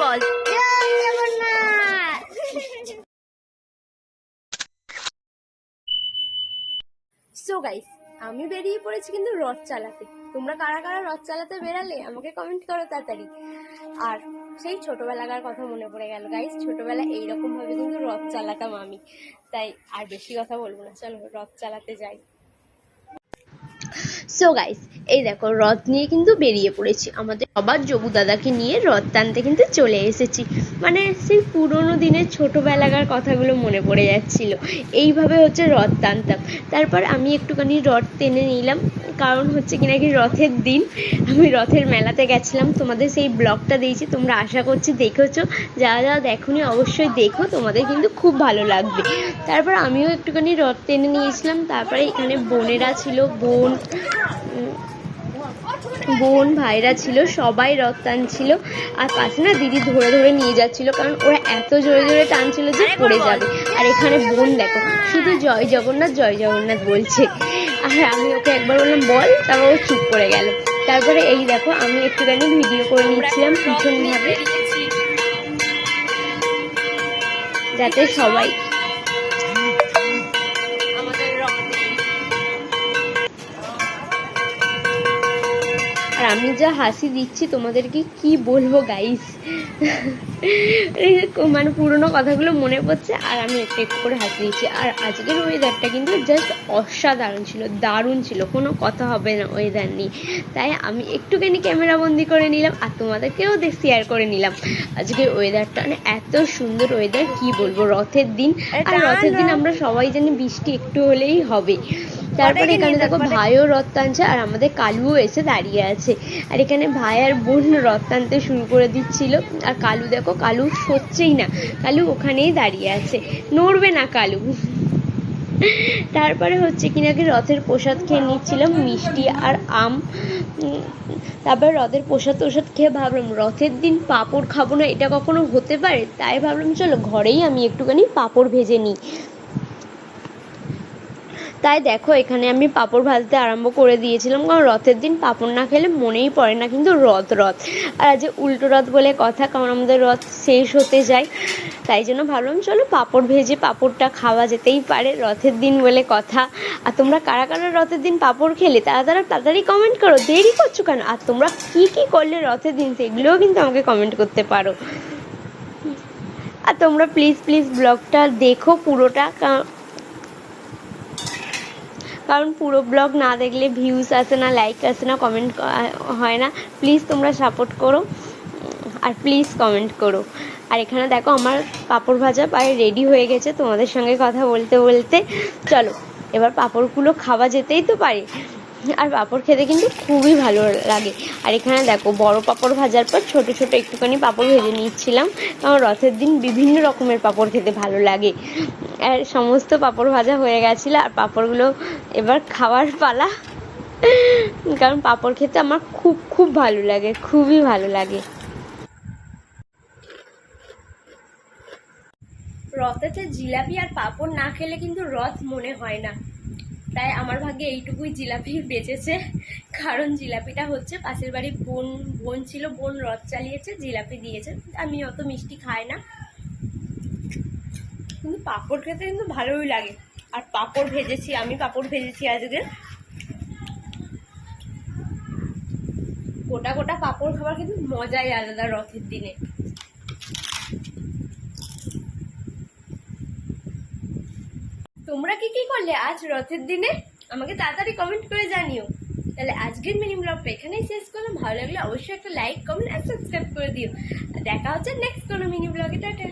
বল। So guys আমি বেরিয়ে পড়েছি কিন্তু রথ চালাতে। তোমরা কারা কারা রথ চালাতে বেরালে, আমাকে কমেন্ট করো তাড়াতাড়ি। আর সেই ছোটবেলাকার কথা মনে পড়ে গেল। গাইস ছোটবেলা এইরকম ভাবে কিন্তু রথ চালাতাম আমি। তাই আর বেশি কথা বলব না। চলো রথ চালাতে যাই। সো গাইস এই দেখো, রথ নিয়ে কিন্তু বেরিয়ে পড়েছি। আমাদের সবার জবু দাদাকে নিয়ে রথ টানতে কিন্তু চলে এসেছি। মানে সেই পুরোনো দিনের ছোটোবেলাকার কথাগুলো মনে পড়ে যাচ্ছিল। এইভাবে হচ্ছে রথ টানতাম। তারপর আমি একটুখানি রথ টেনে নিলাম। কারণ হচ্ছে কি নাকি রথের দিন, আমি রথের মেলাতে গেছিলাম। তোমাদের সেই ব্লগটা দিয়েছি, তোমরা আশা করছি দেখেছ। যারা যারা দেখোনি অবশ্যই দেখো, তোমাদের কিন্তু খুব ভালো লাগবে। তারপর আমিও একটুখানি রথ টেনে নিয়েছিলাম, তারপরে এখানে বোনেরা ছিল, বোন বোন ভাইরা ছিল, সবাই রথ টানছিল। আর পাশে না দিদি ধরে ধরে নিয়ে যাচ্ছিল, কারণ ওরা এত জোরে জোরে টানছিল যে পড়ে যাবে। আর এখানে বোন দেখো, শুধু জয় জগন্নাথ জয় জগন্নাথ বলছে। আর আমি ওকে একবার বললাম বল। তারপর ও চুপ করে গেল। তারপরে এই দেখো আমি একটুখানি ভিডিও করে নিচ্ছিলাম ভীষণভাবে। যাতে সবাই আর আমি যা হাসি দিচ্ছি তোমাদেরকে কি বলব গাইস মানে পুরোনো কথাগুলো মনে পড়ছে আর আমি একটু একটু করে হাসি দিচ্ছি। আর আজকের ওয়েদারটা কিন্তু জাস্ট অসাধারণ ছিল দারুণ ছিল কোনো কথা হবে না ওয়েদার নিয়ে। তাই আমি একটুখানি ক্যামেরা বন্দি করে নিলাম আর তোমাদেরকেও দেখ শেয়ার করে নিলাম। আজকের ওয়েদারটা মানে এত সুন্দর ওয়েদার কি বলব রথের দিন। আর রথের দিন আমরা সবাই জানি বৃষ্টি একটু হলেই হবে। তারপরে এখানে দেখো ভাইও রথ টানছে আর আমাদের কালুও এসে দাঁড়িয়ে আছে। আর এখানে ভাই আর বোন রথ টানতে শুরু করে দিচ্ছিল। আর কালু দেখো কালু সরছেই না। কালু ওখানেই দাঁড়িয়ে আছে। নড়বে না কালু। তারপরে হচ্ছে কি নাকি রথের প্রসাদ খেয়ে নিচ্ছিলাম মিষ্টি আর আম। তারপরে রথের প্রসাদ প্রসাদ খেয়ে ভাবলাম রথের দিন পাঁপড় খাব না এটা কখনো হতে পারে? তাই ভাবলাম চলো ঘরেই আমি একটুখানি পাঁপড় ভেজে নিই। তাই দেখো, এখানে আমি পাঁপড় ভাজতে আরম্ভ করে দিয়েছিলাম। কারণ রথের দিন পাঁপড় না খেলে মনেই পড়ে না কিন্তু রথ রথ। আর আজ উল্টো রথ বলে কথা, কারণ আমাদের রথ শেষ হতে যায়। তাই জন্য ভাবলাম, চলো পাঁপড় ভেজে পাঁপড়টা খাওয়া যেতেই পারে, রথের দিন বলে কথা। আর তোমরা কারা কারা রথের দিন পাঁপড় খেলে, তারা তারা তাড়াতাড়ি কমেন্ট করো। দেরি করছ কেন? আর তোমরা কি কি করলে রথের দিন, সেগুলোও কিন্তু আমাকে কমেন্ট করতে পারো। আর তোমরা প্লিজ প্লিজ ব্লগটা দেখো পুরোটা কারণ পুরো ব্লগ না দেখলে ভিউজ আসে না লাইক আসে না কমেন্ট হয় না। প্লিজ তোমরা সাপোর্ট করো। আর প্লিজ কমেন্ট করো। আর এখানে দেখো আমার পাঁপড় ভাজা প্রায় রেডি হয়ে গেছে। তোমাদের সঙ্গে কথা বলতে বলতে। চলো, এবার পাঁপড়গুলো খাওয়া যেতেই তো পারে। আর পাঁপড় খেতে কিন্তু খুবই ভালো লাগে। আর এখানে দেখো, বড় পাঁপড় ভাজার পর ছোট ছোট একটুখানি পাঁপড় ভেজে নিচ্ছিলাম। কারণ রথের দিন বিভিন্ন রকমের পাঁপড় খেতে ভালো লাগে। আর সমস্ত পাঁপড় ভাজা হয়ে গেছিল আর পাঁপড়গুলো এবার খাওয়ার পালা। কারণ পাঁপড় খেতে আমার খুব খুব ভালো লাগে, খুবই ভালো লাগে। রথেতে জিলাপি আর পাঁপড় না খেলে কিন্তু রথ মনে হয় না। তাই আমার ভাগ্যে এইটুকুই জিলাপি বেঁচেছে। কারণ জিলাপিটা হচ্ছে পাশের বাড়ির বোন বোন ছিল, বোন রথ চালিয়েছে, জিলাপি দিয়েছে। আমি অত মিষ্টি খাই না। কিন্তু পাঁপড় খেতে কিন্তু ভালোই লাগে। আর পাঁপড় ভেজেছি, আমি পাঁপড় ভেজেছি আজকে। গোটা গোটা পাঁপড় খাবার কিন্তু মজাই আলাদা রথের দিনে। তোমরা কি কি করলে আজ রথের দিনে? আমাকে তাড়াতাড়ি কমেন্ট করে জানিও। তাহলে আজকের মিনি ব্লগটা এখানেই শেষ করলাম। ভালো লাগলে অবশ্যই একটা লাইক কমেন্ট আর সাবস্ক্রাইব করে দিও। দেখা হচ্ছে নেক্সট কোনো মিনি ব্লগে। টাটা।